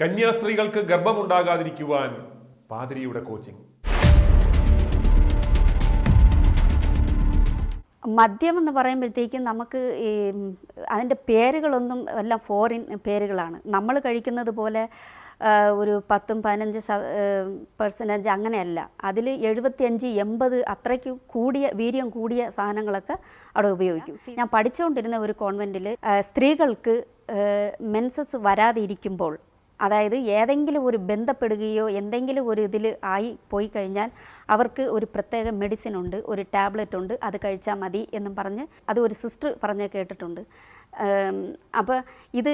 കന്യാസ്ത്രീകൾക്ക് ഗർഭമുണ്ടാകാതിരിക്കുവാൻ പാതിരിയുടെ coaching. മദ്യം എന്ന് പറയുമ്പോഴത്തേക്കും നമുക്ക് ഈ അതിന്റെ പേരുകളൊന്നും എല്ലാം ഫോറിൻ പേരുകളാണ്. നമ്മൾ കഴിക്കുന്നത് പോലെ ഒരു പത്തും പതിനഞ്ച് പെർസെന്റേജ് അങ്ങനെയല്ല. അതിൽ എഴുപത്തിയഞ്ച് എൺപത് അത്രയ്ക്ക് കൂടിയ വീര്യം കൂടിയ സാധനങ്ങളൊക്കെ അവിടെ ഉപയോഗിക്കും. ഞാൻ പഠിച്ചുകൊണ്ടിരുന്ന ഒരു കോൺവെന്റിൽ സ്ത്രീകൾക്ക് മെൻസസ് വരാതെ ഇരിക്കുമ്പോൾ അതായത് ഏതെങ്കിലും ഒരു ബന്ധപ്പെടുകയോ എന്തെങ്കിലും ഒരു ഇതിൽ ആയി പോയി കഴിഞ്ഞാൽ അവർക്ക് ഒരു പ്രത്യേക മെഡിസിൻ ഉണ്ട് ഒരു ടാബ്ലറ്റ് ഉണ്ട് അത് കഴിച്ചാൽ മതി എന്നും പറഞ്ഞ് അത് ഒരു സിസ്റ്റർ പറഞ്ഞ് കേട്ടിട്ടുണ്ട്. അപ്പോൾ ഇത്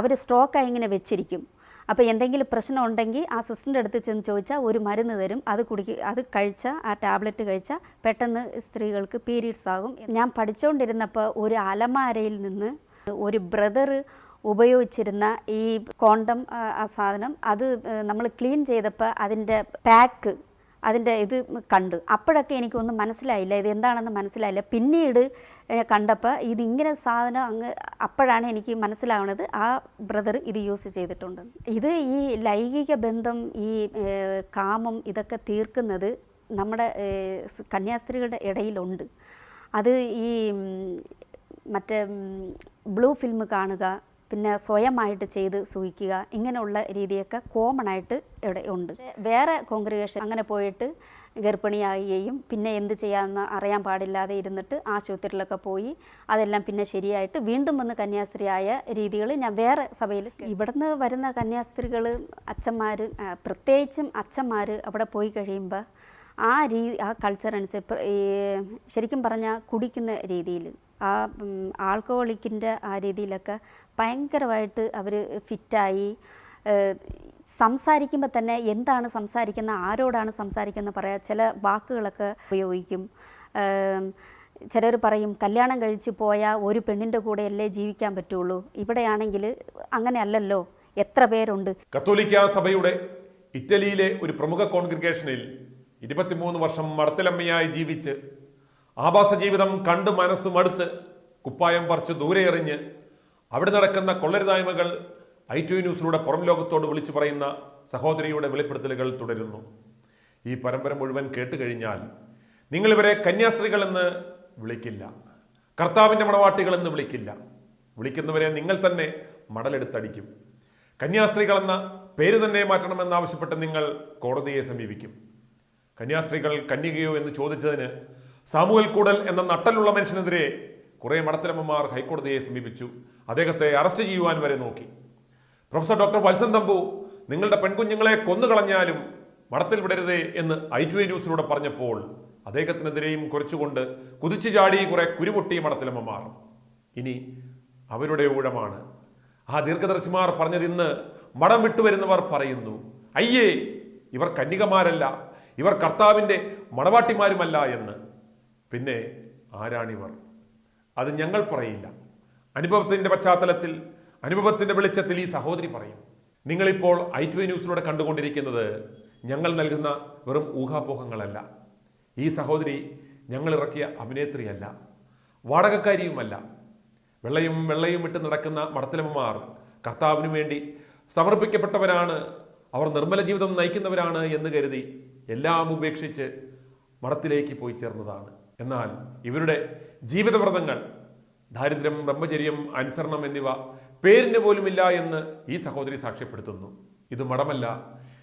അവർ സ്ട്രോക്കായി ഇങ്ങനെ വെച്ചിരിക്കും. അപ്പോൾ എന്തെങ്കിലും പ്രശ്നം ഉണ്ടെങ്കിൽ ആ സിസ്റ്ററിന്റെ അടുത്ത് ചെന്ന് ചോദിച്ചാൽ ഒരു മരുന്ന് തരും. അത് കുടിക്ക അത് കഴിച്ചാൽ ആ ടാബ്ലറ്റ് കഴിച്ചാൽ പെട്ടെന്ന് സ്ത്രീകൾക്ക് പീരീഡ്സ് ആകും. ഞാൻ പഠിച്ചുകൊണ്ടിരുന്നപ്പോൾ ഒരു അലമാരയിൽ നിന്ന് ഒരു ബ്രദർ ഉപയോഗിച്ചിരുന്ന ഈ കോണ്ടം ആ, സാധനം അത് നമ്മൾ ക്ലീൻ ചെയ്തപ്പോൾ അതിന്റെ പാക്ക് അതിന്റെ ഇത് കണ്ടു. അപ്പോഴൊക്കെ എനിക്കൊന്നും മനസ്സിലായില്ല ഇത് എന്താണെന്ന് മനസ്സിലായില്ല. പിന്നീട് കണ്ടപ്പോൾ ഇതിങ്ങനെ സാധനം അങ്ങ് അപ്പോഴാണ് എനിക്ക് മനസ്സിലാവുന്നത് ആ ബ്രദർ ഇത് യൂസ് ചെയ്തിട്ടുണ്ട്. ഇത് ഈ ലൈംഗിക ബന്ധം ഈ കാമം ഇതൊക്കെ തീർക്കുന്നത് നമ്മുടെ കന്യാസ്ത്രീകളുടെ ഇടയിലുണ്ട്. അത് ഈ മറ്റേ ബ്ലൂ ഫിലിം കാണുക പിന്നെ സ്വയമായിട്ട് ചെയ്ത് സൂയിക്കുക ഇങ്ങനെയുള്ള രീതിയൊക്കെ കോമൺ ആയിട്ട് ഇവിടെ ഉണ്ട്. വേറെ കോൺഗ്രിഗേഷൻ അങ്ങനെ പോയിട്ട് ഗർഭിണിയാകുകയും പിന്നെ എന്ത് ചെയ്യാമെന്ന് അറിയാൻ പാടില്ലാതെ ഇരുന്നിട്ട് ആശുപത്രിയിലൊക്കെ പോയി അതെല്ലാം പിന്നെ ശരിയായിട്ട് വീണ്ടും വന്ന് കന്യാസ്ത്രീയായ രീതികൾ ഞാൻ വേറെ സഭയിൽ ഇവിടുന്ന് വരുന്ന കന്യാസ്ത്രീകൾ അച്ഛന്മാർ പ്രത്യേകിച്ചും അച്ഛന്മാർ അവിടെ പോയി കഴിയുമ്പോൾ ആ രീ ആ കൾച്ചർ അനുസരിച്ച് ശരിക്കും പറഞ്ഞാൽ കുടിക്കുന്ന രീതിയിൽ ആ ആൾക്കോളിക്കിന്റെ ആ രീതിയിലൊക്കെ ഭയങ്കരമായിട്ട് അവർ ഫിറ്റായി സംസാരിക്കുമ്പോൾ തന്നെ എന്താണ് സംസാരിക്കുന്ന ആരോടാണ് സംസാരിക്കുന്നത് പറയാ ചില വാക്കുകളൊക്കെ ഉപയോഗിക്കും. ചിലർ പറയും കല്യാണം കഴിച്ച് പോയാൽ ഒരു പെണ്ണിന്റെ കൂടെയല്ലേ ജീവിക്കാൻ പറ്റുള്ളൂ. ഇവിടെയാണെങ്കിൽ അങ്ങനെയല്ലല്ലോ. എത്ര പേരുണ്ട്? കത്തോലിക്ക സഭയുടെ ഇറ്റലിയിലെ ഒരു പ്രമുഖ കോൺഗ്രിഗേഷനിൽ ഇരുപത്തിമൂന്ന് വർഷം മടത്തിലമ്മയായി ജീവിച്ച് ആഭാസ ജീവിതം കണ്ട് മനസ്സും അടുത്ത് കുപ്പായം പറിച്ച് ദൂരെ എറിഞ്ഞ് അവിടെ നടക്കുന്ന കൊള്ളരുതായ്മകൾ ഐ ടി ന്യൂസിലൂടെ പുറം ലോകത്തോട് വിളിച്ചു പറയുന്ന സഹോദരിയുടെ വെളിപ്പെടുത്തലുകൾ തുടരുന്നു. ഈ പരമ്പര മുഴുവൻ കേട്ടുകഴിഞ്ഞാൽ നിങ്ങളിവരെ കന്യാസ്ത്രീകൾ എന്ന് വിളിക്കില്ല കർത്താവിന്റെ മണവാട്ടികൾ എന്ന് വിളിക്കില്ല. വിളിക്കുന്നവരെ നിങ്ങൾ തന്നെ മടലെടുത്തടിക്കും. കന്യാസ്ത്രീകളെന്ന പേര് തന്നെ മാറ്റണമെന്നാവശ്യപ്പെട്ട് നിങ്ങൾ കോടതിയെ സമീപിക്കും. കന്യാസ്ത്രീകൾ കന്യകയോ എന്ന് ചോദിച്ചതിന് സാമൂഹൽ കൂടൽ എന്ന നട്ടലുള്ള മനുഷ്യനെതിരെ കുറേ മടത്തലമ്മമാർ ഹൈക്കോടതിയെ സമീപിച്ചു. അദ്ദേഹത്തെ അറസ്റ്റ് ചെയ്യുവാൻ വരെ നോക്കി. പ്രൊഫസർ ഡോക്ടർ വത്സൻ തമ്പു നിങ്ങളുടെ പെൺകുഞ്ഞുങ്ങളെ കൊന്നുകളഞ്ഞാലും മടത്തിൽ വിടരുതേ എന്ന് ഐ ടു ന്യൂസിലൂടെ പറഞ്ഞപ്പോൾ അദ്ദേഹത്തിനെതിരെയും കുറച്ചുകൊണ്ട് കുതിച്ചു ചാടി കുറെ കുരുമുട്ടി മടത്തിലമ്മമാർ ഇനി അവരുടെ ഊഴമാണ്. ആ ദീർഘദർശിമാർ പറഞ്ഞതിന്ന് മടം വിട്ടുവരുന്നവർ പറയുന്നു അയ്യേ ഇവർ കന്യകമാരല്ല. ഇവർ കർത്താവിന്റെ മണവാട്ടിമാരുമല്ല എന്ന്. പിന്നെ ആരാണിവർ അത് ഞങ്ങൾ പറയില്ല. അനുഭവത്തിന്റെ പശ്ചാത്തലത്തിൽ അനുഭവത്തിന്റെ വെളിച്ചത്തിൽ ഈ സഹോദരി പറയും. നിങ്ങളിപ്പോൾ ഐ ടു ന്യൂസിലൂടെ കണ്ടുകൊണ്ടിരിക്കുന്നത് ഞങ്ങൾ നൽകുന്ന വെറും ഊഹാപോഹങ്ങളല്ല. ഈ സഹോദരി ഞങ്ങൾ ഇറക്കിയ അഭിനേത്രിയല്ല വാടകക്കാരിയുമല്ല. വെള്ളയും വെള്ളയും ഇട്ട് നടക്കുന്ന മടത്തിലമ്മമാർ കർത്താവിന് വേണ്ടി സമർപ്പിക്കപ്പെട്ടവരാണ്. അവർ നിർമ്മല ജീവിതം നയിക്കുന്നവരാണ് എന്ന് കരുതി എല്ലാം ഉപേക്ഷിച്ച് മഠത്തിലേക്ക് പോയി ചേർന്നതാണ്. എന്നാൽ ഇവരുടെ ജീവിതവ്രതങ്ങൾ ദാരിദ്ര്യം ബ്രഹ്മചര്യം അനുസരണം എന്നിവ പേരിന് പോലുമില്ല എന്ന് ഈ സഹോദരി സാക്ഷ്യപ്പെടുത്തുന്നു. ഇത് മഠമല്ല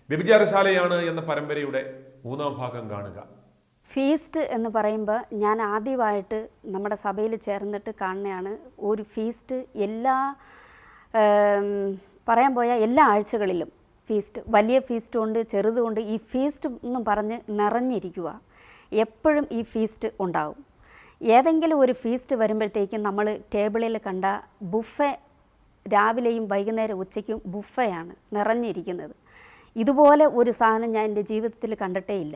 വ്യഭിചാരശാലയാണ് എന്ന പരമ്പരയുടെ മൂന്നാം ഭാഗം കാണുക. ഫീസ്റ്റ് എന്ന് പറയുമ്പോൾ ഞാൻ ആദ്യമായിട്ട് നമ്മുടെ സഭയിൽ ചേർന്നിട്ട് കാണുന്നതാണ് ഒരു ഫീസ്റ്റ് എല്ലാ പറയാൻ പോയാൽ എല്ലാ ആഴ്ചകളിലും. ഫീസ്റ്റ് വലിയ ഫീസ്റ്റും ഉണ്ട് ചെറുതുമുണ്ട് ഈ ഫീസ്റ്റ് എന്നും പറഞ്ഞ് നിറഞ്ഞിരിക്കുക. എപ്പോഴും ഈ ഫീസ്റ്റ് ഉണ്ടാവും. ഏതെങ്കിലും ഒരു ഫീസ്റ്റ് വരുമ്പോഴത്തേക്കും നമ്മൾ ടേബിളിൽ കണ്ട ബുഫെ രാവിലെയും വൈകുന്നേരം ഉച്ചയ്ക്കും ബുഫയാണ് നിറഞ്ഞിരിക്കുന്നത്. ഇതുപോലെ ഒരു സാധനം ഞാൻ എന്റെ ജീവിതത്തിൽ കണ്ടിട്ടേ ഇല്ല.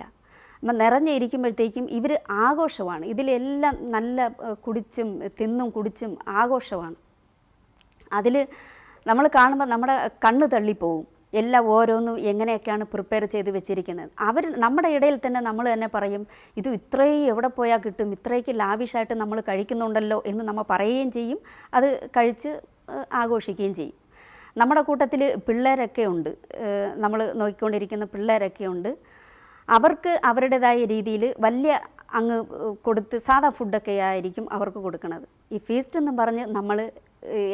അപ്പം നിറഞ്ഞിരിക്കുമ്പോഴത്തേക്കും ഇവർ ആഘോഷമാണ്. ഇതിലെല്ലാം നല്ല കുടിച്ചും തിന്നും കുടിച്ചും ആഘോഷമാണ്. അതിൽ നമ്മൾ കാണുമ്പോൾ നമ്മുടെ കണ്ണ് തള്ളിപ്പോവും. എല്ലാം ഓരോന്നും എങ്ങനെയൊക്കെയാണ് പ്രിപ്പയർ ചെയ്ത് വെച്ചിരിക്കുന്നത്. അവർ നമ്മുടെ ഇടയിൽ തന്നെ നമ്മൾ തന്നെ പറയും ഇത് ഇത്രയും എവിടെ പോയാൽ കിട്ടും? ഇത്രയ്ക്ക് ലാവിഷായിട്ട് നമ്മൾ കഴിക്കുന്നുണ്ടല്ലോ എന്ന് നമ്മൾ പറയുകയും ചെയ്യും. അത് കഴിച്ച് ആഘോഷിക്കുകയും ചെയ്യും. നമ്മുടെ കൂട്ടത്തിൽ പിള്ളേരൊക്കെ ഉണ്ട്. നമ്മൾ നോക്കിക്കൊണ്ടിരിക്കുന്ന പിള്ളേരൊക്കെ ഉണ്ട്. അവർക്ക് അവരുടേതായ രീതിയിൽ വലിയ അങ്ങ് കൊടുത്ത് സാധാ ഫുഡൊക്കെ ആയിരിക്കും അവർക്ക് കൊടുക്കുന്നത് ഈ ഫീസ്റ്റ് എന്ന് പറഞ്ഞ് നമ്മൾ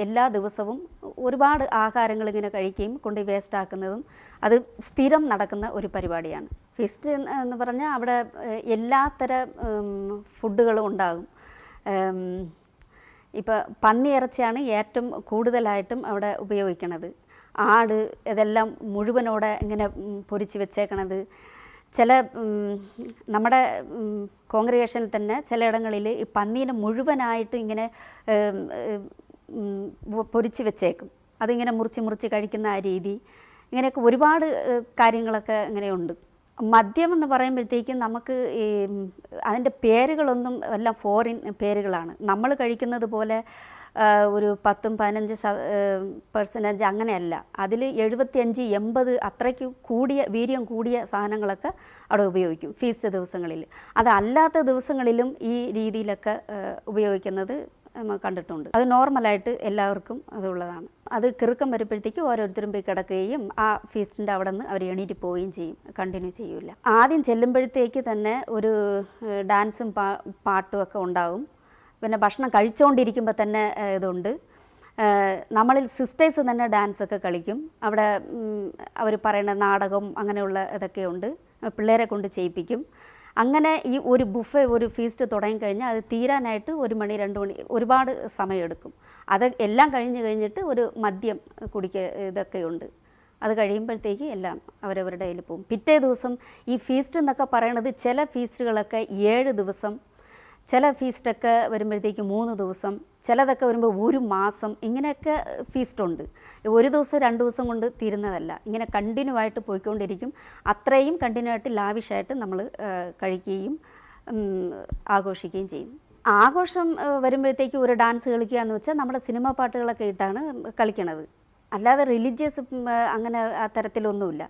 എല്ലാ ദിവസവും ഒരുപാട് ആഹാരങ്ങൾ ഇങ്ങനെ കഴിക്കുകയും കൊണ്ട് വേസ്റ്റ് ആക്കുന്നതും അത് സ്ഥിരം നടക്കുന്ന ഒരു പരിപാടിയാണ്. ഫീസ്റ്റ് എന്ന് പറഞ്ഞാൽ അവിടെ എല്ലാ എല്ലാത്തര ഫുഡുകളും ഉണ്ടാകും. ഇപ്പോൾ പന്നി ഇറച്ചിയാണ് ഏറ്റവും കൂടുതലായിട്ടും അവിടെ ഉപയോഗിക്കണത്. ആട് ഇതെല്ലാം മുഴുവനോടെ ഇങ്ങനെ പൊരിച്ച് വെച്ചേക്കണത്. ചില നമ്മുടെ കോൺഗ്രിഗേഷനിൽ തന്നെ ചിലയിടങ്ങളിൽ ഈ പന്നീനെ മുഴുവനായിട്ട് ഇങ്ങനെ പൊരിച്ച് വെച്ചേക്കും. അതിങ്ങനെ മുറിച്ച് മുറിച്ച് കഴിക്കുന്ന ആ രീതി. ഇങ്ങനെയൊക്കെ ഒരുപാട് കാര്യങ്ങളൊക്കെ ഇങ്ങനെയുണ്ട് മദ്യം എന്ന് പറയുമ്പോഴത്തേക്കും നമുക്ക് ഈ അതിന്റെ പേരുകളൊന്നും എല്ലാം ഫോറിൻ പേരുകളാണ്. നമ്മൾ കഴിക്കുന്നത് പോലെ ഒരു പത്തും പതിനഞ്ച് പെർസെന്റേജ് അങ്ങനെയല്ല. അതിൽ എഴുപത്തിയഞ്ച് എൺപത് അത്രയ്ക്ക് കൂടിയ വീര്യം കൂടിയ സാധനങ്ങളൊക്കെ അവിടെ ഉപയോഗിക്കും ഫീസ്റ്റ് ദിവസങ്ങളിൽ. അതല്ലാത്ത ദിവസങ്ങളിലും ഈ രീതിയിലൊക്കെ ഉപയോഗിക്കുന്നത് കണ്ടിട്ടുണ്ട്. അത് നോർമലായിട്ട് എല്ലാവർക്കും അതുള്ളതാണ്. അത് കിറുക്കം വരുമ്പോഴത്തേക്ക് ഓരോരുത്തരും പോയി കിടക്കുകയും ആ ഫീസ്റ്റിന്റെ അവിടെ നിന്ന് അവർ എണീറ്റ് പോവുകയും ചെയ്യും. കണ്ടിന്യൂ ചെയ്യൂല. ആദ്യം ചെല്ലുമ്പോഴത്തേക്ക് തന്നെ ഒരു ഡാൻസും പാ പാട്ടും ഒക്കെ ഉണ്ടാവും. പിന്നെ ഭക്ഷണം കഴിച്ചുകൊണ്ടിരിക്കുമ്പോൾ തന്നെ ഇതുണ്ട്. നമ്മളിൽ സിസ്റ്റേഴ്സ് തന്നെ ഡാൻസൊക്കെ കളിക്കും. അവിടെ അവർ പറയുന്ന നാടകം അങ്ങനെയുള്ള ഇതൊക്കെയുണ്ട് പിള്ളേരെ കൊണ്ട് ചെയ്യിപ്പിക്കും. അങ്ങനെ ഈ ഒരു ബുഫെ ഒരു ഫീസ്റ്റ് തുടങ്ങിക്കഴിഞ്ഞാൽ അത് തീരാനായിട്ട് ഒരു മണി രണ്ട് മണി ഒരുപാട് സമയമെടുക്കും. അത് എല്ലാം കഴിഞ്ഞ് കഴിഞ്ഞിട്ട് ഒരു മദ്യം കുടിക്ക ഇതൊക്കെയുണ്ട്. അത് കഴിയുമ്പോഴത്തേക്ക് എല്ലാം അവരവരുടെ കയ്യിൽ പോകും. പിറ്റേ ദിവസം ഈ ഫീസ്റ്റ് എന്നൊക്കെ പറയണത് ചില ഫീസ്റ്റുകളൊക്കെ ഏഴ് ദിവസം ചില ഫീസ്റ്റൊക്കെ വരുമ്പോഴത്തേക്ക് മൂന്ന് ദിവസം ചിലതൊക്കെ വരുമ്പോൾ ഒരു മാസം ഇങ്ങനെയൊക്കെ ഫീസ്റ്റുണ്ട് ഒരു ദിവസം രണ്ട് ദിവസം കൊണ്ട് തീരുന്നതല്ല. ഇങ്ങനെ കണ്ടിന്യൂ ആയിട്ട് പോയിക്കൊണ്ടിരിക്കും. അത്രയും കണ്ടിന്യൂ ആയിട്ട് ലാവിഷായിട്ട് നമ്മൾ കഴിക്കുകയും ആഘോഷിക്കുകയും ചെയ്യും. ആഘോഷം വരുമ്പോഴത്തേക്ക് ഒരു ഡാൻസ് കളിക്കുക എന്ന് വെച്ചാൽ നമ്മുടെ സിനിമ പാട്ടുകളൊക്കെ ഇട്ടാണ് കളിക്കണത്. അല്ലാതെ റിലീജിയസ് അങ്ങനെ ആ തരത്തിലൊന്നുമില്ല.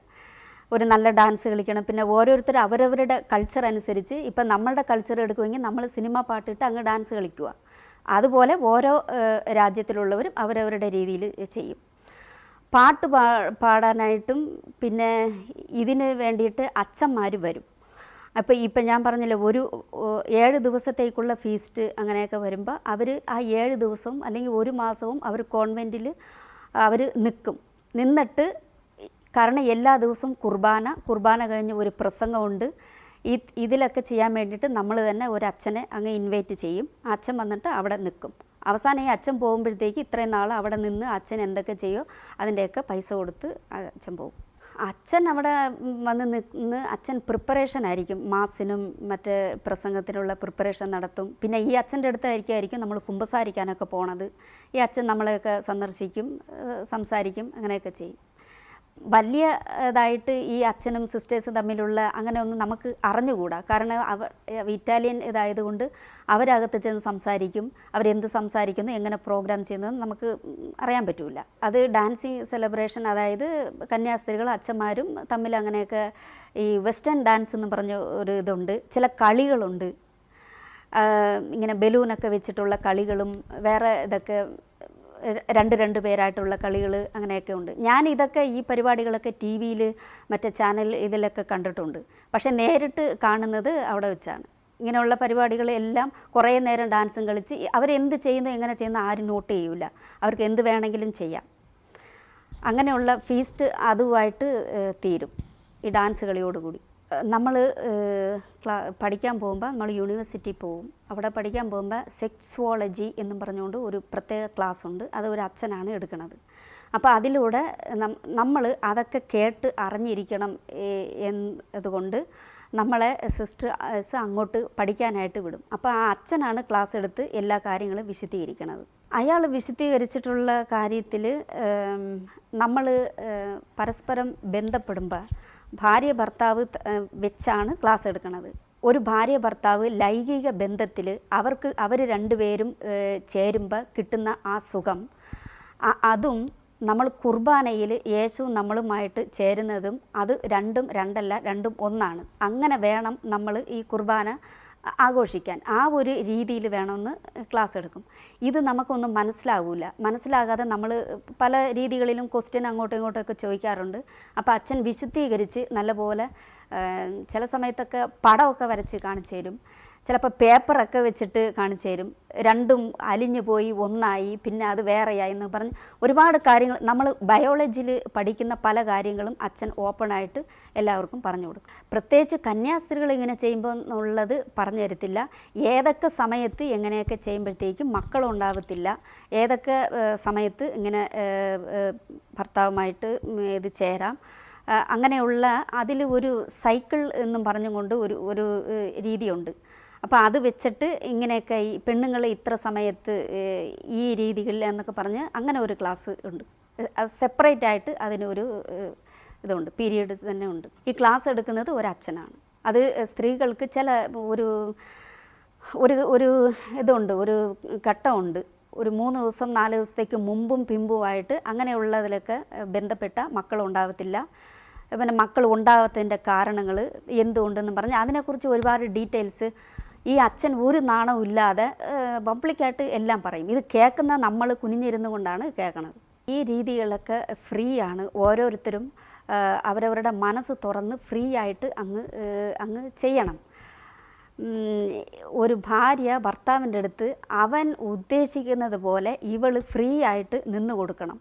ഒരു നല്ല ഡാൻസ് കളിക്കണം. പിന്നെ ഓരോരുത്തർ അവരവരുടെ കൾച്ചർ അനുസരിച്ച് ഇപ്പം നമ്മളുടെ കൾച്ചർ എടുക്കുമെങ്കിൽ നമ്മൾ സിനിമ പാട്ടിട്ട് അങ്ങ് ഡാൻസ് കളിക്കുക. അതുപോലെ ഓരോ രാജ്യത്തിലുള്ളവരും അവരവരുടെ രീതിയിൽ ചെയ്യും. പാട്ട് പാ പാടാനായിട്ടും പിന്നെ ഇതിന് വേണ്ടിയിട്ട് അച്ഛന്മാർ വരും. അപ്പോൾ ഇപ്പം ഞാൻ പറഞ്ഞില്ല ഒരു ഏഴ് ദിവസത്തേക്കുള്ള ഫീസ്റ്റ് അങ്ങനെയൊക്കെ വരുമ്പോൾ അവർ ആ ഏഴ് ദിവസവും അല്ലെങ്കിൽ ഒരു മാസവും അവർ കോൺവെന്റിൽ അവർ നിൽക്കും. നിന്നിട്ട് കാരണം എല്ലാ ദിവസവും കുർബാന കുർബാന കഴിഞ്ഞ് ഒരു പ്രസംഗമുണ്ട്. ഈ ഇതിലൊക്കെ ചെയ്യാൻ വേണ്ടിയിട്ട് നമ്മൾ തന്നെ ഒരു അച്ഛനെ അങ്ങ് ഇൻവൈറ്റ് ചെയ്യും. അച്ഛൻ വന്നിട്ട് അവിടെ നിൽക്കും. അവസാനം ഈ അച്ഛൻ പോകുമ്പോഴത്തേക്ക് ഇത്രയും നാൾ അവിടെ നിന്ന് അച്ഛൻ എന്തൊക്കെ ചെയ്യോ അതിന്റെയൊക്കെ പൈസ കൊടുത്ത് അച്ഛൻ പോകും. അച്ഛൻ അവിടെ വന്ന് നിന്ന് അച്ഛൻ പ്രിപ്പറേഷൻ ആയിരിക്കും. മാസിനും മറ്റ് പ്രസംഗത്തിനുള്ള പ്രിപ്പറേഷൻ നടത്തും. പിന്നെ ഈ അച്ഛന്റെ അടുത്തായിരിക്കും നമ്മൾ കുമ്പസാരിക്കാനൊക്കെ പോണത്. ഈ അച്ഛൻ നമ്മളെയൊക്കെ സന്ദർശിക്കും സംസാരിക്കും അങ്ങനെയൊക്കെ ചെയ്യും. വലിയ ഇതായിട്ട് ഈ അച്ഛനും സിസ്റ്റേഴ്സും തമ്മിലുള്ള അങ്ങനെ ഒന്നും നമുക്ക് അറിഞ്ഞുകൂടാ. കാരണം അവർ ഇറ്റാലിയൻ ഇതായതുകൊണ്ട് അവരകത്ത് ചെന്ന് സംസാരിക്കും. അവരെന്ത് സംസാരിക്കുന്നു എങ്ങനെ പ്രോഗ്രാം ചെയ്യുന്നത് നമുക്ക് അറിയാൻ പറ്റില്ല അത് ഡാൻസിങ് സെലിബ്രേഷൻ അതായത് കന്യാസ്ത്രീകൾ അച്ഛന്മാരും തമ്മിൽ അങ്ങനെയൊക്കെ ഈ വെസ്റ്റേൺ ഡാൻസ് എന്ന് പറഞ്ഞ ഒരു ഇതുണ്ട്. ചില കളികളുണ്ട്. ഇങ്ങനെ ബലൂണൊക്കെ വെച്ചിട്ടുള്ള കളികളും വേറെ ഇതൊക്കെ രണ്ട് രണ്ട് പേരായിട്ടുള്ള കളികൾ അങ്ങനെയൊക്കെ ഉണ്ട്. ഞാൻ ഇതൊക്കെ ഈ പരിപാടികളൊക്കെ ടി വിയിൽ മറ്റേ ചാനൽ ഇതിലൊക്കെ കണ്ടിട്ടുണ്ട്. പക്ഷേ നേരിട്ട് കാണുന്നത് അവിടെ വെച്ചാണ്. ഇങ്ങനെയുള്ള പരിപാടികളെല്ലാം കുറേ നേരം ഡാൻസും കളിച്ച് അവരെന്ത് ചെയ്യുന്നു എങ്ങനെ ചെയ്യുന്നു ആരും നോട്ട് ചെയ്യൂല. അവർക്ക് എന്ത് വേണമെങ്കിലും ചെയ്യാം. അങ്ങനെയുള്ള ഫീസ്റ്റ് അതുമായിട്ട് തീരും ഈ ഡാൻസ് കളിയോടുകൂടി. നമ്മൾ പഠിക്കാൻ പോകുമ്പോൾ നമ്മൾ യൂണിവേഴ്സിറ്റി പോകും അവിടെ പഠിക്കാൻ പോകുമ്പോൾ സെക്സ്വോളജി എന്നും പറഞ്ഞുകൊണ്ട് ഒരു പ്രത്യേക ക്ലാസ് ഉണ്ട് അത് ഒരു അച്ഛനാണ് എടുക്കുന്നത് അപ്പോൾ അതിലൂടെ നമ്മൾ അതൊക്കെ കേട്ട് അറിഞ്ഞിരിക്കണം എന്നതുകൊണ്ട് നമ്മളെ സിസ്റ്റേഴ്സ് അങ്ങോട്ട് പഠിക്കാനായിട്ട് വിടും. അപ്പോൾ ആ അച്ഛനാണ് ക്ലാസ് എടുത്ത് എല്ലാ കാര്യങ്ങളും വിശദീകരിക്കുന്നത് അയാൾ വിശദീകരിച്ചിട്ടുള്ള കാര്യത്തിൽ നമ്മൾ പരസ്പരം ബന്ധപ്പെടുമ്പോൾ ഭാര്യ ഭർത്താവ് വെച്ചാണ് ക്ലാസ് എടുക്കുന്നത് ഒരു ഭാര്യ ഭർത്താവ് ലൈംഗിക ബന്ധത്തിൽ അവർക്ക് അവർ രണ്ടുപേരും ചേരുമ്പോൾ കിട്ടുന്ന ആ സുഖം അതും നമ്മൾ കുർബാനയിൽ യേശു നമ്മളുമായിട്ട് ചേരുന്നതും അത് രണ്ടും രണ്ടല്ല രണ്ടും ഒന്നാണ്. അങ്ങനെ വേണം നമ്മൾ ഈ കുർബാന ആഘോഷിക്കാൻ ആ ഒരു രീതിയിൽ വേണമെന്ന് ക്ലാസ് എടുക്കും. ഇത് നമുക്കൊന്നും മനസ്സിലാവില്ല മനസ്സിലാകാതെ നമ്മൾ പല രീതികളിലും ക്വസ്റ്റ്യൻ അങ്ങോട്ടും ഇങ്ങോട്ടൊക്കെ ചോദിക്കാറുണ്ട്. അപ്പോൾ അച്ഛൻ വിശുദ്ധീകരിച്ച് നല്ലപോലെ ചില സമയത്തൊക്കെ പടമൊക്കെ വരച്ച് കാണിച്ചു തരും. ചിലപ്പോൾ പേപ്പറൊക്കെ വെച്ചിട്ട് കാണിച്ചു തരും. രണ്ടും അലിഞ്ഞു പോയി ഒന്നായി പിന്നെ അത് വേറെയായി എന്ന് പറഞ്ഞ് ഒരുപാട് കാര്യങ്ങൾ നമ്മൾ ബയോളജിയിൽ പഠിക്കുന്ന പല കാര്യങ്ങളും അച്ഛൻ ഓപ്പണായിട്ട് എല്ലാവർക്കും പറഞ്ഞു കൊടുക്കും. പ്രത്യേകിച്ച് കന്യാസ്ത്രീകൾ ഇങ്ങനെ ചെയ്യുമ്പോൾ എന്നുള്ളത് പറഞ്ഞു തരത്തില്ല. ഏതൊക്കെ സമയത്ത് എങ്ങനെയൊക്കെ ചെയ്യുമ്പോഴത്തേക്കും മക്കളുണ്ടാവത്തില്ല ഏതൊക്കെ സമയത്ത് ഇങ്ങനെ ഭർത്താവുമായിട്ട് ഇത് ചേരാം. അങ്ങനെയുള്ള അതിൽ ഒരു സൈക്കിൾ എന്നും പറഞ്ഞുകൊണ്ട് ഒരു ഒരു രീതിയുണ്ട്. അപ്പോൾ അത് വെച്ചിട്ട് ഇങ്ങനെയൊക്കെ ഈ പെണ്ണുങ്ങൾ ഇത്ര സമയത്ത് ഈ രീതികളിൽ എന്നൊക്കെ പറഞ്ഞ് അങ്ങനെ ഒരു ക്ലാസ് ഉണ്ട്. സെപ്പറേറ്റ് ആയിട്ട് അതിനൊരു ഇതുണ്ട് പീരീഡ് തന്നെ ഉണ്ട്. ഈ ക്ലാസ് എടുക്കുന്നത് ഒരു അച്ഛനാണ്. അത് സ്ത്രീകൾക്ക് ചില ഒരു ഒരു ഒരു ഇതുണ്ട് ഒരു ഘട്ടമുണ്ട്. ഒരു മൂന്ന് ദിവസം നാല് ദിവസത്തേക്ക് മുമ്പും പിമ്പുമായിട്ട് അങ്ങനെയുള്ളതിലൊക്കെ ബന്ധപ്പെട്ട മക്കളുണ്ടാവത്തില്ല. പിന്നെ മക്കൾ ഉണ്ടാകത്തതിന്റെ കാരണങ്ങൾ എന്തുകൊണ്ടെന്ന് പറഞ്ഞ് അതിനെക്കുറിച്ച് ഒരുപാട് ഡീറ്റെയിൽസ് ഈ അച്ഛൻ ഒരു നാണവും ഇല്ലാതെ പബ്ലിക്കായിട്ട് എല്ലാം പറയും. ഇത് കേൾക്കുന്ന നമ്മൾ കുനിഞ്ഞിരുന്നു കൊണ്ടാണ് കേൾക്കണത്. ഈ രീതികളൊക്കെ ഫ്രീ ആണ്. ഓരോരുത്തരും അവരവരുടെ മനസ്സ് തുറന്ന് ഫ്രീ ആയിട്ട് അങ്ങ് അങ്ങ് ചെയ്യണം. ഒരു ഭാര്യ ഭർത്താവിന്റെ അടുത്ത് അവൻ ഉദ്ദേശിക്കുന്നത് പോലെ ഇവൾ ഫ്രീ ആയിട്ട് നിന്ന് കൊടുക്കണം.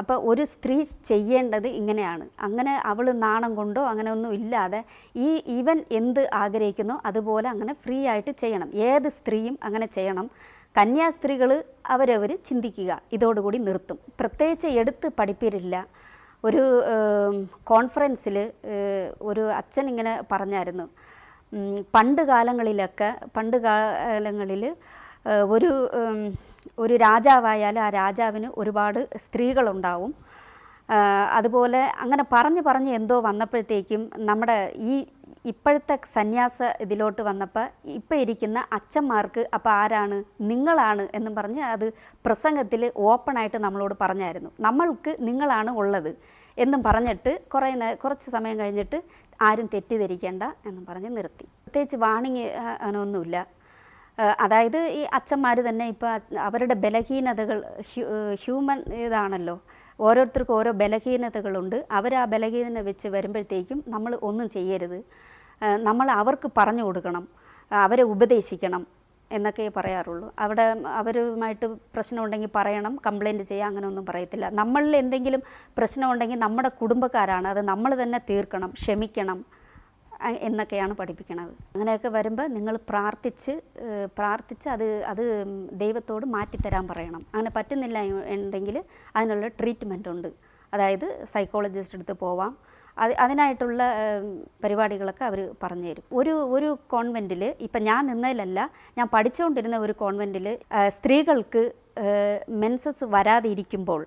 അപ്പോൾ ഒരു സ്ത്രീ ചെയ്യേണ്ടത് ഇങ്ങനെയാണ്. അങ്ങനെ അവൾ നാണം കൊണ്ടോ അങ്ങനെ ഒന്നും ഇല്ലാതെ ഈ ഇവൻ എന്ത് ആഗ്രഹിക്കുന്നോ അതുപോലെ അങ്ങനെ ഫ്രീ ആയിട്ട് ചെയ്യണം. ഏത് സ്ത്രീയും അങ്ങനെ ചെയ്യണം. കന്യാസ്ത്രീകൾ അവരവർ ചിന്തിക്കുക. ഇതോടുകൂടി നിർത്തും. പ്രത്യേകിച്ച് എടുത്ത് പഠിപ്പിരില്ല. ഒരു കോൺഫറൻസിൽ ഒരു അച്ഛൻ ഇങ്ങനെ പറഞ്ഞായിരുന്നു. പണ്ട് കാലങ്ങളിലൊക്കെ പണ്ട് കാലങ്ങളിൽ ഒരു ഒരു രാജാവായാൽ ആ രാജാവിന് ഒരുപാട് സ്ത്രീകളുണ്ടാവും. അതുപോലെ അങ്ങനെ പറഞ്ഞ് പറഞ്ഞ് എന്തോ വന്നപ്പോഴത്തേക്കും നമ്മുടെ ഈ ഇപ്പോഴത്തെ സന്യാസ ഇതിലോട്ട് വന്നപ്പോൾ ഇപ്പം ഇരിക്കുന്ന അച്ഛന്മാർക്ക് അപ്പോൾ ആരാണ് നിങ്ങളാണ് എന്നും പറഞ്ഞ് അത് പ്രസംഗത്തിൽ ഓപ്പണായിട്ട് നമ്മളോട് പറഞ്ഞായിരുന്നു. നമ്മൾക്ക് നിങ്ങളാണ് ഉള്ളത് എന്നും പറഞ്ഞിട്ട് കുറേ കുറച്ച് സമയം കഴിഞ്ഞിട്ട് ആരും തെറ്റിദ്ധരിക്കേണ്ട എന്നും പറഞ്ഞ് നിർത്തി. പ്രത്യേകിച്ച് വാണിങ് അങ്ങനെയൊന്നുമില്ല ഏഹ് അതായത് ഈ അച്ഛന്മാർ തന്നെ ഇപ്പോൾ അവരുടെ ബലഹീനതകൾ ഹ്യൂമൻ ഇതാണല്ലോ. ഓരോരുത്തർക്കും ഓരോ ബലഹീനതകളുണ്ട്. അവർ ആ ബലഹീനത വെച്ച് വരുമ്പോഴത്തേക്കും നമ്മൾ ഒന്നും ചെയ്യരുത്. നമ്മൾ അവർക്ക് പറഞ്ഞു കൊടുക്കണം. അവരെ ഉപദേശിക്കണം എന്നൊക്കെ പറയാറുള്ളൂ. അവിടെ അവരുമായിട്ട് പ്രശ്നമുണ്ടെങ്കിൽ പറയണം കംപ്ലൈന്റ് ചെയ്യുക അങ്ങനെയൊന്നും പറയത്തില്ല. നമ്മളിൽ എന്തെങ്കിലും പ്രശ്നമുണ്ടെങ്കിൽ നമ്മുടെ കുടുംബക്കാരാണ്. അത് നമ്മൾ തന്നെ തീർക്കണം ക്ഷമിക്കണം. എന്നൊക്കെയാണ് പഠിപ്പിക്കുന്നത് അങ്ങനെയൊക്കെ വരുമ്പോൾ നിങ്ങൾ പ്രാർത്ഥിച്ച് പ്രാർത്ഥിച്ച് അത് അത് ദൈവത്തോട് മാറ്റിത്തരാൻ പറയണം. അങ്ങനെ പറ്റുന്നില്ല ഉണ്ടെങ്കിൽ അതിനുള്ള ട്രീറ്റ്മെന്റ് ഉണ്ട്. അതായത് സൈക്കോളജിസ്റ്റ് അടുത്ത് പോവാം. അത് അതിനായിട്ടുള്ള പരിപാടികളൊക്കെ അവർ പറഞ്ഞു തരും ഒരു ഒരു കോൺവെന്റിൽ ഇപ്പം ഞാൻ നിന്നതിലല്ല ഞാൻ പഠിച്ചുകൊണ്ടിരുന്ന ഒരു കോൺവെന്റിൽ സ്ത്രീകൾക്ക് മെൻസസ് വരാതിരിക്കുമ്പോൾ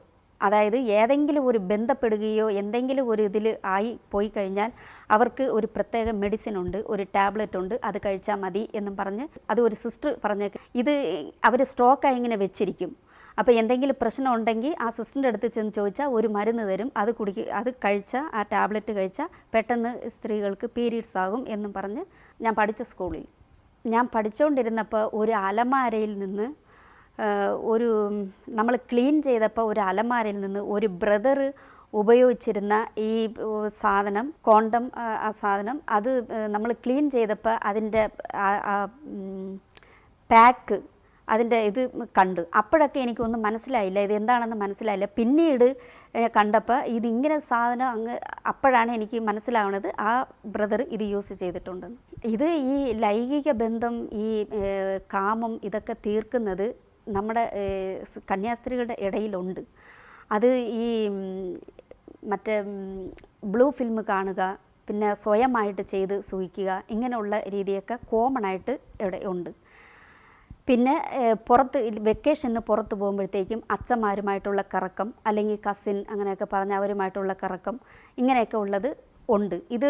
അതായത് ഏതെങ്കിലും ഒരു ബന്ധപ്പെടുകയോ എന്തെങ്കിലും ഒരു ഇതിൽ ആയി പോയി കഴിഞ്ഞാൽ അവർക്ക് ഒരു പ്രത്യേക മെഡിസിൻ ഉണ്ട് ഒരു ടാബ്ലറ്റ് ഉണ്ട് അത് കഴിച്ചാൽ മതി എന്നും പറഞ്ഞ് അത് ഒരു സിസ്റ്റർ പറഞ്ഞേക്ക് ഇത് അവർ സ്റ്റോക്കായി ഇങ്ങനെ വെച്ചിരിക്കും. അപ്പോൾ എന്തെങ്കിലും പ്രശ്നം ഉണ്ടെങ്കിൽ ആ സിസ്റ്ററിന്റെ അടുത്ത് ചെന്ന് ചോദിച്ചാൽ ഒരു മരുന്ന് തരും. അത് കുടിക്കുക അത് കഴിച്ചാൽ ആ ടാബ്ലറ്റ് കഴിച്ചാൽ പെട്ടെന്ന് സ്ത്രീകൾക്ക് പീരീഡ്സ് ആകും എന്നും പറഞ്ഞ് ഞാൻ പഠിച്ച സ്കൂളിൽ ഞാൻ പഠിച്ചുകൊണ്ടിരുന്നപ്പോൾ ഒരു അലമാരയിൽ നിന്ന് ഒരു നമ്മൾ ക്ലീൻ ചെയ്തപ്പോൾ ഒരു അലമാരയിൽ നിന്ന് ഒരു ബ്രദർ ഉപയോഗിച്ചിരുന്ന ഈ സാധനം കോണ്ടം ആ, ആ സാധനം അത് നമ്മൾ ക്ലീൻ ചെയ്തപ്പോൾ അതിന്റെ പാക്ക് അതിന്റെ ഇത് കണ്ട്. അപ്പോഴൊക്കെ എനിക്കൊന്നും മനസ്സിലായില്ല ഇത് എന്താണെന്ന് മനസ്സിലായില്ല. പിന്നീട് കണ്ടപ്പോൾ ഇതിങ്ങനെ സാധനം അങ്ങ് അപ്പോഴാണ് എനിക്ക് മനസ്സിലാവുന്നത് ആ ബ്രദർ ഇത് യൂസ് ചെയ്തിട്ടുണ്ടെന്ന്. ഇത് ഈ ലൈംഗിക ബന്ധം ഈ കാമം ഇതൊക്കെ തീർക്കുന്നത് നമ്മുടെ കന്യാസ്ത്രീകളുടെ ഇടയിലുണ്ട്. അത് ഈ മറ്റേ ബ്ലൂ ഫിലിം കാണുക പിന്നെ സ്വയമായിട്ട് ചെയ്ത് സൂഹിക്കുക ഇങ്ങനെയുള്ള രീതിയൊക്കെ കോമൺ ആയിട്ട് ഇവിടെ ഉണ്ട്. പിന്നെ പുറത്ത് വെക്കേഷന് പുറത്ത് പോകുമ്പോഴത്തേക്കും അച്ഛന്മാരുമായിട്ടുള്ള കറക്കം അല്ലെങ്കിൽ കസിൻ അങ്ങനെയൊക്കെ പറഞ്ഞ അവരുമായിട്ടുള്ള കറക്കം ഇങ്ങനെയൊക്കെ ഉള്ളത് ഉണ്ട്. ഇത്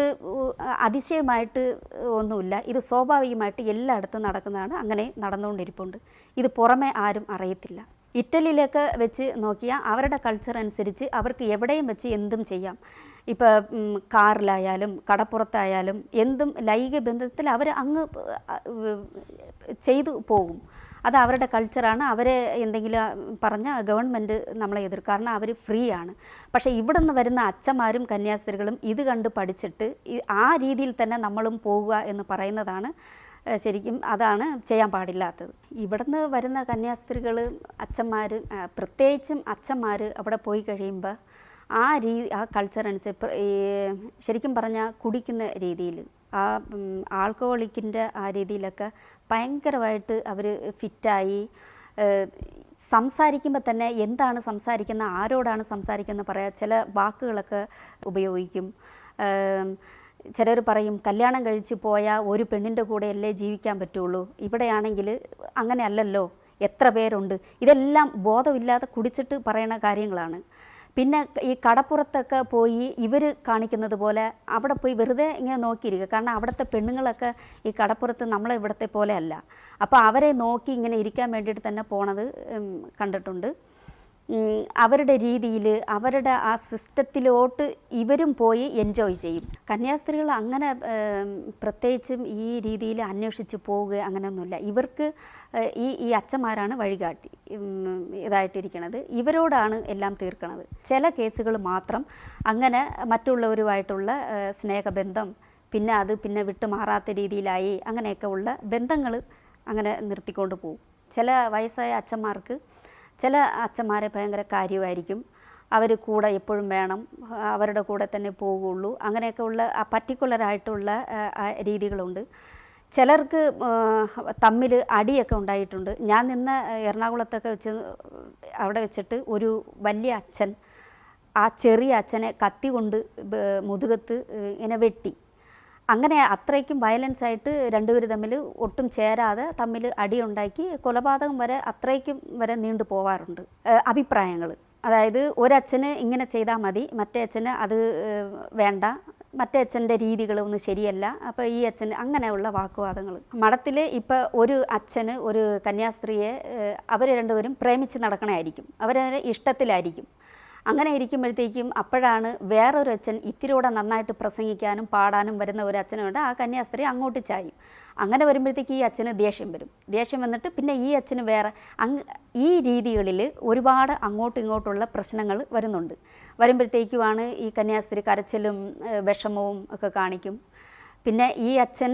അതിശയമായിട്ട് ഒന്നുമില്ല. ഇത് സ്വാഭാവികമായിട്ട് എല്ലായിടത്തും നടക്കുന്നതാണ്. അങ്ങനെ നടന്നുകൊണ്ടിരിപ്പുണ്ട്. ഇത് പുറമെ ആരും അറിയത്തില്ല. ഇറ്റലിയിലേക്ക് വെച്ച് നോക്കിയാൽ അവരുടെ കൾച്ചർ അനുസരിച്ച് അവർക്ക് എവിടെയും വെച്ച് എന്തും ചെയ്യാം. ഇപ്പോൾ കാറിലായാലും കടപ്പുറത്തായാലും എന്തും ലൈംഗിക ബന്ധത്തിൽ അവർ അങ്ങ് ചെയ്തു പോകും. അത് അവരുടെ കൾച്ചറാണ് അവർ എന്തെങ്കിലും പറഞ്ഞ ഗവൺമെന്റ് നമ്മളെ എതിർക്കും കാരണം അവർ ഫ്രീ ആണ്. പക്ഷേ ഇവിടെ നിന്ന് വരുന്ന അച്ഛന്മാരും കന്യാസ്ത്രീകളും ഇത് കണ്ട് പഠിച്ചിട്ട് ആ രീതിയിൽ തന്നെ നമ്മളും പോവുക എന്ന് പറയുന്നതാണ് ശരിക്കും അതാണ് ചെയ്യാൻ പാടില്ലാത്തത്. ഇവിടുന്ന് വരുന്ന കന്യാസ്ത്രീകൾ അച്ഛന്മാർ പ്രത്യേകിച്ചും അച്ഛന്മാർ അവിടെ പോയി കഴിയുമ്പോൾ ആ രീ ആ കൾച്ചർ അനുസരിച്ച് ശരിക്കും പറഞ്ഞാൽ കുടിക്കുന്ന രീതിയിൽ ആ ആൾക്കോളിക്കിന്റെ ആ രീതിയിലൊക്കെ ഭയങ്കരമായിട്ട് അവർ ഫിറ്റായി സംസാരിക്കുമ്പോൾ തന്നെ എന്താണ് സംസാരിക്കുന്നത് ആരോടാണ് സംസാരിക്കുന്നത് പറയാ ചില വാക്കുകളൊക്കെ ഉപയോഗിക്കും. ചിലർ പറയും കല്യാണം കഴിച്ച് പോയാൽ ഒരു പെണ്ണിന്റെ കൂടെയല്ലേ ജീവിക്കാൻ പറ്റുള്ളൂ. ഇവിടെയാണെങ്കിൽ അങ്ങനെ അല്ലല്ലോ എത്ര പേരുണ്ട്? ഇതെല്ലാം ബോധമില്ലാതെ കുടിച്ചിട്ട് പറയുന്ന കാര്യങ്ങളാണ്. പിന്നെ ഈ കടപ്പുറത്തൊക്കെ പോയി ഇവർ കാണിക്കുന്നത് പോലെ അവിടെ പോയി വെറുതെ ഇങ്ങനെ നോക്കിയിരിക്കുക. കാരണം അവിടുത്തെ പെണ്ണുങ്ങളൊക്കെ ഈ കടപ്പുറത്ത് നമ്മളെ ഇവിടുത്തെ പോലെ അല്ല. അപ്പോൾ അവരെ നോക്കി ഇങ്ങനെ ഇരിക്കാൻ വേണ്ടിയിട്ട് തന്നെ പോണത് കണ്ടിട്ടുണ്ട്. അവരുടെ രീതിയിൽ അവരുടെ ആ സിസ്റ്റത്തിലോട്ട് ഇവരും പോയി എൻജോയ് ചെയ്യും. കന്യാസ്ത്രീകൾ അങ്ങനെ പ്രത്യേകിച്ചും ഈ രീതിയിൽ അന്വേഷിച്ച് പോവുക അങ്ങനെയൊന്നുമില്ല ഇവർക്ക് ഈ ഈ അച്ഛന്മാരാണ് വഴികാട്ടി ഇതായിട്ടിരിക്കുന്നത് ഇവരോടാണ് എല്ലാം തീർക്കുന്നത് ചില കേസുകൾ മാത്രം അങ്ങനെ മറ്റുള്ളവരുമായിട്ടുള്ള സ്നേഹബന്ധം പിന്നെ അത് പിന്നെ വിട്ടുമാറാത്ത രീതിയിലായി അങ്ങനെയൊക്കെ ഉള്ള ബന്ധങ്ങൾ അങ്ങനെ നിർത്തിക്കൊണ്ട് പോകും ചില വയസ്സായ അച്ഛന്മാർക്ക് ചില അച്ഛന്മാരെ ഭയങ്കര കാര്യമായിരിക്കും. അവർ കൂടെ എപ്പോഴും വേണം. അവരുടെ കൂടെ തന്നെ പോകുള്ളൂ. അങ്ങനെയൊക്കെ ഉള്ള പർട്ടിക്കുലറായിട്ടുള്ള രീതികളുണ്ട്. ചിലർക്ക് തമ്മിൽ അടിയൊക്കെ ഉണ്ടായിട്ടുണ്ട്. ഞാൻ നിന്ന് എറണാകുളത്തൊക്കെ വെച്ച് അവിടെ വെച്ചിട്ട് ഒരു വലിയ അച്ഛൻ ആ ചെറിയ അച്ഛനെ കത്തി കൊണ്ട് മുതുകത്ത് ഇങ്ങനെ വെട്ടി. അങ്ങനെ അത്രയ്ക്കും വയലൻസ് ആയിട്ട് രണ്ടുപേർ തമ്മിൽ ഒട്ടും ചേരാതെ തമ്മിൽ അടിയുണ്ടാക്കി കൊലപാതകം വരെ അത്രയ്ക്കും വരെ നീണ്ടു പോവാറുണ്ട്. അഭിപ്രായങ്ങൾ. അതായത് ഒരച്ഛന് ഇങ്ങനെ ചെയ്താൽ മതി മറ്റേ അച്ഛന് അത് വേണ്ട മറ്റേ അച്ഛന്റെ രീതികളൊന്നും ശരിയല്ല അപ്പോൾ ഈ അച്ഛന് അങ്ങനെയുള്ള വാക്കുവാദങ്ങൾ. മഠത്തിൽ ഇപ്പോൾ ഒരു അച്ഛന് ഒരു കന്യാസ്ത്രീയെ അവർ രണ്ടുപേരും പ്രേമിച്ച് നടക്കണമായിരിക്കും അവരെ ഇഷ്ടത്തിലായിരിക്കും. അങ്ങനെ ഇരിക്കുമ്പോഴത്തേക്കും അപ്പോഴാണ് വേറൊരു അച്ഛൻ ഇത്തിരിയൂടെ നന്നായിട്ട് പ്രസംഗിക്കാനും പാടാനും വരുന്ന ഒരു അച്ഛനുണ്ട്. ആ കന്യാസ്ത്രീ അങ്ങോട്ട് ചായും. അങ്ങനെ വരുമ്പോഴത്തേക്ക് ഈ അച്ഛന് ദേഷ്യം വരും. ദേഷ്യം വന്നിട്ട് പിന്നെ ഈ അച്ഛന് വേറെ അങ് ഈ രീതികളിൽ ഒരുപാട് അങ്ങോട്ടും ഇങ്ങോട്ടുള്ള പ്രശ്നങ്ങൾ വരുന്നുണ്ട്. വരുമ്പോഴത്തേക്കുമാണ് ഈ കന്യാസ്ത്രീ കരച്ചിലും വിഷമവും ഒക്കെ കാണിക്കും. പിന്നെ ഈ അച്ഛൻ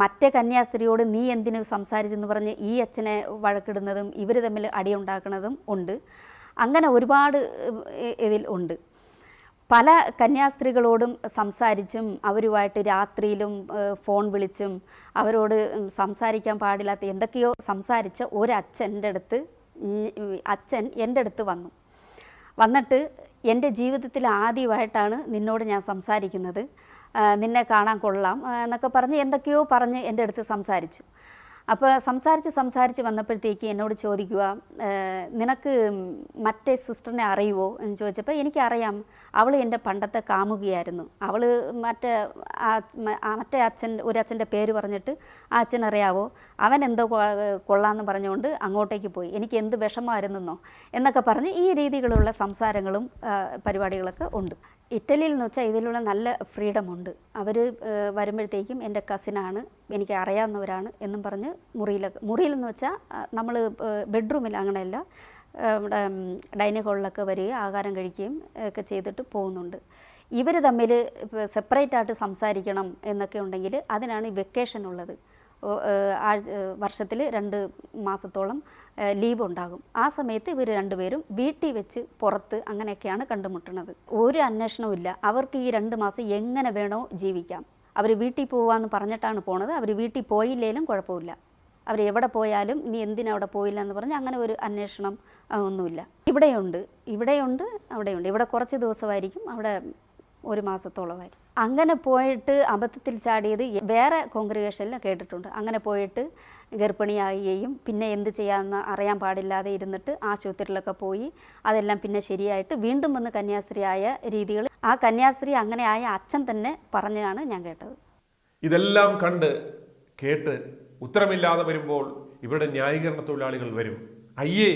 മറ്റേ കന്യാസ്ത്രീയോട് നീ എന്തിനു സംസാരിച്ചെന്ന് പറഞ്ഞ് ഈ അച്ഛനെ വഴക്കിടുന്നതും ഇവർ തമ്മിൽ അടിയുണ്ടാക്കുന്നതും ഉണ്ട്. അങ്ങനെ ഒരുപാട് ഇതിൽ ഉണ്ട്. പല കന്യാസ്ത്രീകളോടും സംസാരിച്ചും അവരുമായിട്ട് രാത്രിയിലും ഫോൺ വിളിച്ചും അവരോട് സംസാരിക്കാൻ പാടില്ലാത്ത എന്തൊക്കെയോ സംസാരിച്ച ഒരു അച്ഛന്റെ അടുത്ത് അച്ഛൻ എന്റെ അടുത്ത് വന്നു. വന്നിട്ട് എന്റെ ജീവിതത്തിൽ ആദ്യമായിട്ടാണ് നിന്നോട് ഞാൻ സംസാരിക്കുന്നത്. നിന്നെ കാണാൻ കൊള്ളാം എന്നൊക്കെ പറഞ്ഞ് എന്തൊക്കെയോ പറഞ്ഞ് എന്റെ അടുത്ത് സംസാരിച്ചു. അപ്പോൾ സംസാരിച്ച് സംസാരിച്ച് വന്നപ്പോഴത്തേക്ക് എന്നോട് ചോദിക്കുക നിനക്ക് മറ്റേ സിസ്റ്ററിനെ അറിയുമോ എന്ന് ചോദിച്ചപ്പോൾ എനിക്കറിയാം. അവൾ എന്റെ പണ്ടത്തെ കാമുകിയായിരുന്നു. അവൾ മറ്റേ മറ്റേ അച്ഛൻ ഒരു അച്ഛന്റെ പേര് പറഞ്ഞിട്ട് ആ അച്ഛൻ അറിയാവോ? അവൻ എന്തോ കൊള്ളാമെന്ന് പറഞ്ഞുകൊണ്ട് അങ്ങോട്ടേക്ക് പോയി. എനിക്ക് എന്ത് വിഷമമായിരുന്നെന്നോ? എന്നൊക്കെ പറഞ്ഞ് ഈ രീതിയിലുള്ള സംസാരങ്ങളും പരിപാടികളൊക്കെ ഉണ്ട്. ഇറ്റലിയിൽ എന്ന് വെച്ചാൽ ഇതിലുള്ള നല്ല ഫ്രീഡം ഉണ്ട്. അവർ വരുമ്പോഴത്തേക്കും എന്റെ കസിനാണ് എനിക്ക് അറിയാവുന്നവരാണ് എന്നും പറഞ്ഞ് മുറിയിൽ മുറിയിൽ എന്ന് വെച്ചാൽ നമ്മൾ ബെഡ്റൂമിൽ അങ്ങനെയല്ല നമ്മുടെ ഡൈനിങ് ഹാളിലൊക്കെ വരികയും ആഹാരം കഴിക്കുകയും ഒക്കെ ചെയ്തിട്ട് പോകുന്നുണ്ട്. ഇവർ തമ്മിൽ സെപ്പറേറ്റ് ആയിട്ട് സംസാരിക്കണം എന്നൊക്കെ ഉണ്ടെങ്കിൽ അതിനാണ് വെക്കേഷൻ ഉള്ളത്. വർഷത്തിൽ രണ്ട് മാസത്തോളം ലീവ് ഉണ്ടാകും ആ സമയത്ത് ഇവർ രണ്ടുപേരും വീട്ടിൽ വെച്ച് പുറത്ത് അങ്ങനെയൊക്കെയാണ് കണ്ടുമുട്ടുന്നത്. ഒരു അന്വേഷണവും ഇല്ല. അവർക്ക് ഈ രണ്ട് മാസം എങ്ങനെ വേണോ ജീവിക്കാം. അവർ വീട്ടിൽ പോവാന്ന് പറഞ്ഞിട്ടാണ് പോണത്. അവർ വീട്ടിൽ പോയില്ലേലും കുഴപ്പമില്ല. അവർ എവിടെ പോയാലും നീ എന്തിനാ അവിടെ പോയില്ല എന്ന് പറഞ്ഞ് അങ്ങനെ ഒരു അന്വേഷണം ഒന്നുമില്ല. ഇവിടെയുണ്ട്. ഇവിടെയുണ്ട് അവിടെയുണ്ട്. ഇവിടെ കുറച്ച് ദിവസമായിരിക്കും. അവിടെ ഒരു മാസത്തോളമായിരിക്കും. അങ്ങനെ പോയിട്ട് അബദ്ധത്തിൽ ചാടിയത് വേറെ കോൺഗ്രിഗേഷനിൽ കേട്ടിട്ടുണ്ട്. അങ്ങനെ പോയിട്ട് ഗർഭിണിയാകുകയും പിന്നെ എന്ത് ചെയ്യാമെന്ന് അറിയാൻ പാടില്ലാതെ ഇരുന്നിട്ട് ആശുപത്രിയിലൊക്കെ പോയി അതെല്ലാം പിന്നെ ശരിയായിട്ട് വീണ്ടും വന്ന് കന്യാസ്ത്രീ ആയ രീതികൾ ആ കന്യാസ്ത്രീ അങ്ങനെ ആയ അച്ഛൻ തന്നെ പറഞ്ഞതാണ് ഞാൻ കേട്ടത്. ഇതെല്ലാം കണ്ട് കേട്ട് ഉത്തരമില്ലാതെ വരുമ്പോൾ ഇവരുടെ ന്യായീകരണ തൊഴിലാളികൾ വരും. അയ്യേ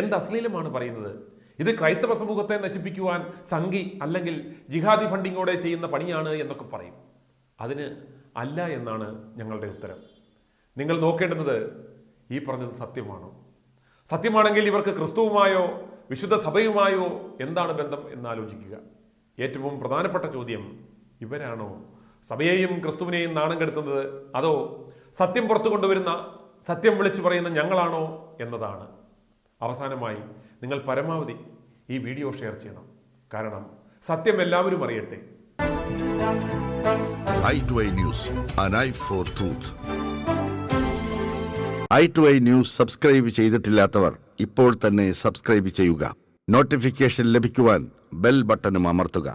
എന്ത് അശ്ലീലമാണ് പറയുന്നത്? ഇത് ക്രൈസ്തവ സമൂഹത്തെ നശിപ്പിക്കുവാൻ സംഘി അല്ലെങ്കിൽ ജിഹാദി ഫണ്ടിങ്ങോടെ ചെയ്യുന്ന പണിയാണ് എന്നൊക്കെ പറയും. അതിന് അല്ല എന്നാണ് ഞങ്ങളുടെ ഉത്തരം. നിങ്ങൾ നോക്കേണ്ടുന്നത് ഈ പറഞ്ഞത് സത്യമാണോ? സത്യമാണെങ്കിൽ ഇവർക്ക് ക്രിസ്തുവുമായോ വിശുദ്ധ സഭയുമായോ എന്താണ് ബന്ധം എന്നാലോചിക്കുക. ഏറ്റവും പ്രധാനപ്പെട്ട ചോദ്യം ഇവരാണോ സഭയെയും ക്രിസ്തുവിനെയും നാണം കെടുത്തുന്നത്? അതോ സത്യം പുറത്തു കൊണ്ടുവരുന്ന സത്യം വിളിച്ചു പറയുന്ന ഞങ്ങളാണോ എന്നതാണ്. അവസാനമായി നിങ്ങൾ പരമാവധി ഈ വീഡിയോ ഷെയർ ചെയ്യണം. കാരണം സത്യം എല്ലാവരും അറിയട്ടെ. I two I news subscribe ചെയ്തിട്ടില്ലാത്തവർ ഇപ്പോൾ തന്നെ സബ്സ്ക്രൈബ് ചെയ്യുക. നോട്ടിഫിക്കേഷൻ ലഭിക്കുവാൻ ബെൽ ബട്ടണും അമർത്തുക.